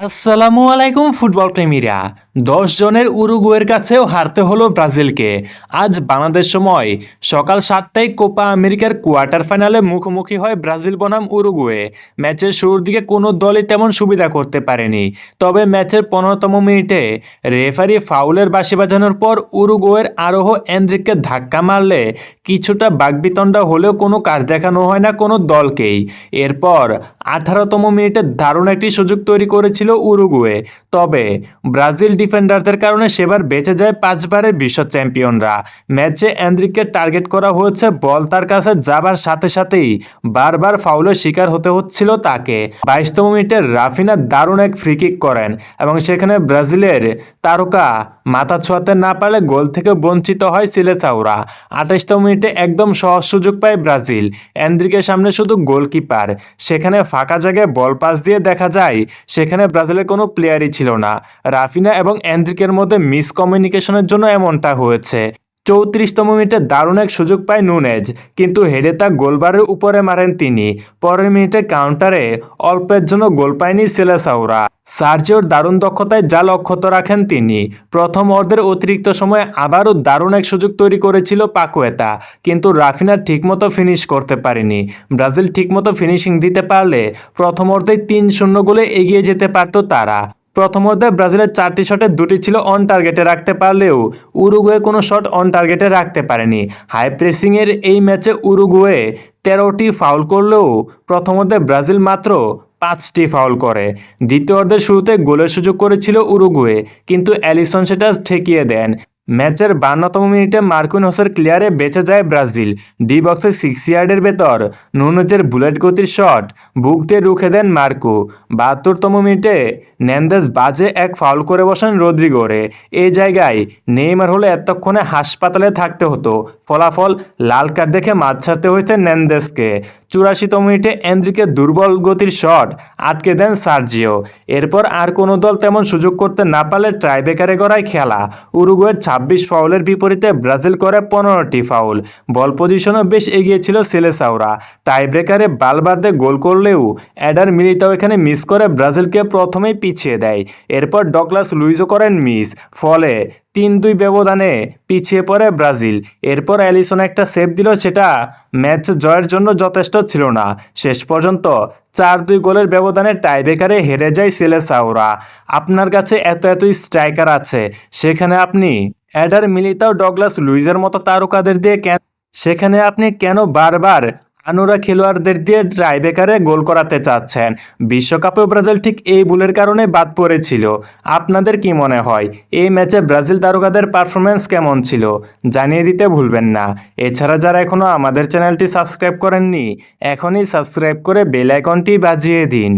আসসালামু আলাইকুম, ফুটবল প্রেমীরা। দশ জনের উরুগুয়ের কাছেও হারতে হলো ব্রাজিলকে। আজ বাংলাদেশ সময়। সকাল সাতটায় কোপা আমেরিকার কোয়ার্টার ফাইনালে মুখোমুখি হয় ব্রাজিল বনাম উরুগুয়ে। ম্যাচের শুরুর দিকে কোনো দলই তেমন সুবিধা করতে পারেনি। তবে ম্যাচের পনেরোতম মিনিটে রেফারি ফাউলের বাসি বাজানোর পর উরুগুয়ের আরোহ এন্দ্রিককে ধাক্কা মারলে কিছুটা বাগবিতণ্ডা হলেও কোনো কাজ দেখানো হয় না কোনো দলকেই। এরপর আঠারোতম মিনিটে দারুণ একটি সুযোগ তৈরি করেছিল উরুগুয়ে। তবে ব্রাজিল ডিফেন্ডারদের কারণে সেবার বেঁচে যায় পাঁচবারের বিশ্ব চ্যাম্পিয়নরা। ম্যাচে অ্যান্দ্রিককে টার্গেট করা হয়েছে, বল তার কাছে যাবার সাথে সাথেই বারবার ফাউলের শিকার হতে হচ্ছিল তাকে। বাইশতম মিনিটে রাফিনা দারুণ এক ফ্রিকিক করেন এবং সেখানে ব্রাজিলের তারকা মাথা ছোঁয়াতে না পারলে গোল থেকে বঞ্চিত হয় সিলেসাউরা। আঠাশতম মিনিটে একদম সহজ সুযোগ পায় ব্রাজিল। অ্যান্দ্রিকের সামনে শুধু গোলকিপার। সেখানে ফাঁকা জায়গায় বল পাস দিয়ে দেখা যায়, সেখানে ব্রাজিলের কোনো প্লেয়ারই ছিল না। রাফিনা এবং অ্যান্দ্রিকের মধ্যে মিসকমিউনিকেশনের জন্য এমনটা হয়েছে। চৌত্রিশতম মিনিটে দারুণ এক সুযোগ পায় নুনেজ, কিন্তু হেডে তা গোলবারের উপরে মারেন তিনি। পরের মিনিটে কাউন্টারে অল্পের জন্য গোল পায়নি সেলেসাউরা। সার্জিওর দারুণ দক্ষতায় জাল অক্ষত রাখেন তিনি। প্রথম অর্ধের অতিরিক্ত সময়ে আবারও দারুণ এক সুযোগ তৈরি করেছিল পাকুয়েতা, কিন্তু রাফিনা ঠিকমতো ফিনিশ করতে পারেনি। ব্রাজিল ঠিকমতো ফিনিশিং দিতে পারলে প্রথম অর্ধে তিন শূন্য গোলে এগিয়ে যেতে পারত তারা। প্রথম অর্ধে ব্রাজিলের চারটি শটে দুটি ছিল অন টার্গেটে রাখতে পারলেও উরুগুয়ে কোনো শট অন টার্গেটে রাখতে পারেনি। হাই প্রেসিংয়ের এই ম্যাচে উরুগুয়ে তেরোটি ফাউল করলেও প্রথম অর্ধে ব্রাজিল মাত্র পাঁচটি ফাউল করে। দ্বিতীয় অর্ধের শুরুতে গোলের সুযোগ করেছিল উরুগুয়ে, কিন্তু অ্যালিসন সেটা ঠেকিয়ে দেন। ম্যাচের বান্নতম মিনিটে মার্কুন হোসের ক্লিয়ারে বেঁচে যায় ব্রাজিল। ডি বক্সে সিক্স ইয়ার্ডের ভেতর নুনজের বুলেট গতির শট, বুক দিয়ে রুখে দেন মার্কো। বাহাত্তরতম মিনিটে নেন্দেস বাজে এক ফাউল করে বসেন রদ্রিগোরে। এই জায়গায় নেইমার হলে এতক্ষণে হাসপাতালে থাকতে হতো। ফলাফল লাল কার্ড দেখে মাছ ছাড়তে হয়েছে নেন্দেসকে চুরাশিতম মিনিটে এন্দ্রিকে দুর্বল গতির শট আটকে দেন সার্জিও। এরপর আর কোনো দল তেমন সুযোগ করতে না পারলে ট্রাইবেকারে গড়ায় খেলা। উরুগুয়ের ছাব্বিশ ফাউলের বিপরীতে ব্রাজিল করে পনেরোটি ফাউল। বল পজিশনও বেশ এগিয়ে ছিল টাই টাইব্রেকারে বালবার্দে গোল করলেও অ্যাডার মিলিতাও এখানে মিস করে ব্রাজিলকে প্রথমেই পিছিয়ে দেয়। এরপর ডগলাস লুইজও করেন মিস। ফলে তিন দুই ব্যবধানে পিছিয়ে পড়ে ব্রাজিল। এরপর অ্যালিসন একটা সেভ দিল, সেটা ম্যাচ জয়ের জন্য যথেষ্ট ছিল না। শেষ পর্যন্ত চার দুই গোলের ব্যবধানে টাইব্রেকারে হেরে যায় সেলেসাওরা আপনার কাছে এত এত স্ট্রাইকার আছে, সেখানে আপনি অ্যাডার মিলিতাও ডগলাস লুইজের মতো তারকাদের দিয়ে কেন সেখানে আপনি কেন বারবার আনুরা খেলোয়াড়দের দিয়ে ট্রাইবেকারে গোল করাতে চাচ্ছেন। বিশ্বকাপে ব্রাজিল ঠিক এই ভুলের কারণে বাদ পড়েছিল। আপনাদের কি মনে হয়, এই ম্যাচে ব্রাজিল তারকাদের পারফরমেন্স কেমন ছিল? জানিয়ে দিতে ভুলবেন না। এছাড়া যারা এখনও আমাদের চ্যানেলটি সাবস্ক্রাইব করেননি, এখনই সাবস্ক্রাইব করে বেল আইকনটি বাজিয়ে দিন।